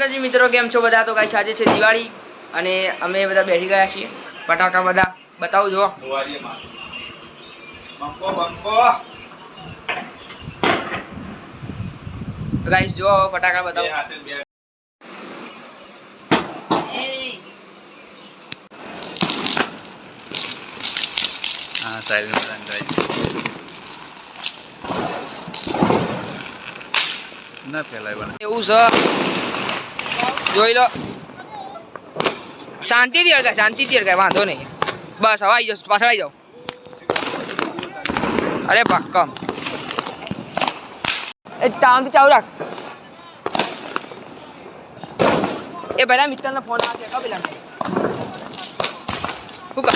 માતાજી મિત્રો કેમ છો બધા? તો ગાઈસ આજે છે દિવાળી અને અમે બધા બેઠી ગયા છીએ ફટાકા બધા. બતાવો જો દિવાળીમાં. બંકો બંકો ગાઈસ જો ફટાકા બતાવો. હા સાહેબ ના ફેલાય એવું છે? જોઈ લો. શાંતિથી અડકાય શાંતિથી અડકાય વાંધો નહીં. બસ, હવે આવી જાઓ, પાછળ આવી જાઓ. અરે પક્કમ એ તામથી ચાલુ રાખ. એ પેલા મિત્રનો ફોન આવે છે પેલા શું કર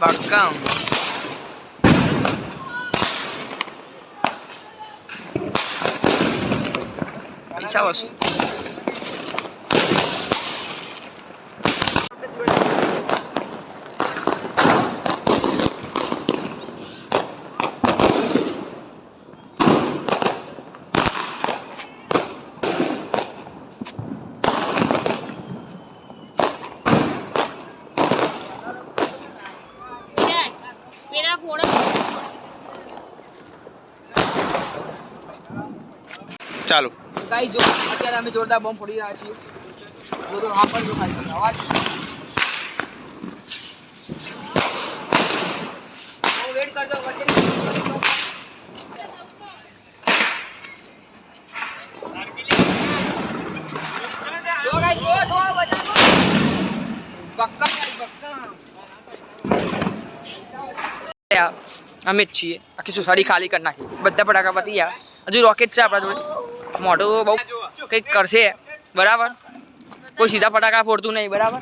પક્કમ પૈસા વસ્તુ પેલા ફોડો ચાલુ. ગાઈ જો, અત્યારે અમે જોરદાર બોમ્બ ફોડી રહ્યા છીએ. જો તો હા, પણ જો ખાલી અવાજ. વેટ કરજો, વચ્ચે જો અમે જ છીએ. આખી સોસાયટી ખાલી કરી નાખી. બધા ફટાકા પતી ગયા. હજુ રોકેટ છે આપણા જોડે. મોઢું બહુ કંઈક કરશે. બરાબર? કોઈ સીધા ફટાકા ફોડતું નહીં. બરાબર?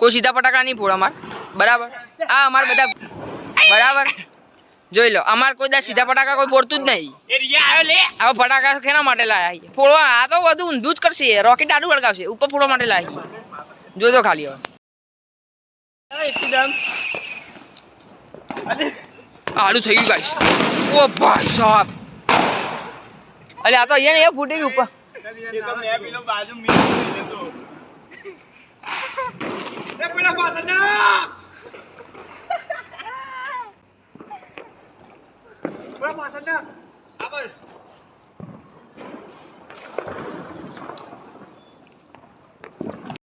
કોઈ સીધા ફટાકા નહીં ફોડ અમાર. બરાબર? આ અમાર બધા બરાબર? જોઈ લો, અમાર કોઈ દા સીધા ફટાકા કોઈ ફોડતું જ નહીં. આવા ફટાકા કેના માટે લાયા? ફોડવા, આ તો બધું ઊંધું જ કરશે. રોકેટ આડું વળગાવશે ઉપર ફોડવા માટે લાયા. જોજો ખાલી હવે. આડું થઈ ગયું ગાઈસ. ઓ ભાઈ સાહેબ. અલે, આ તો અહીંયા ને ફૂટી ગયું ઉપર. પેલા પાછળ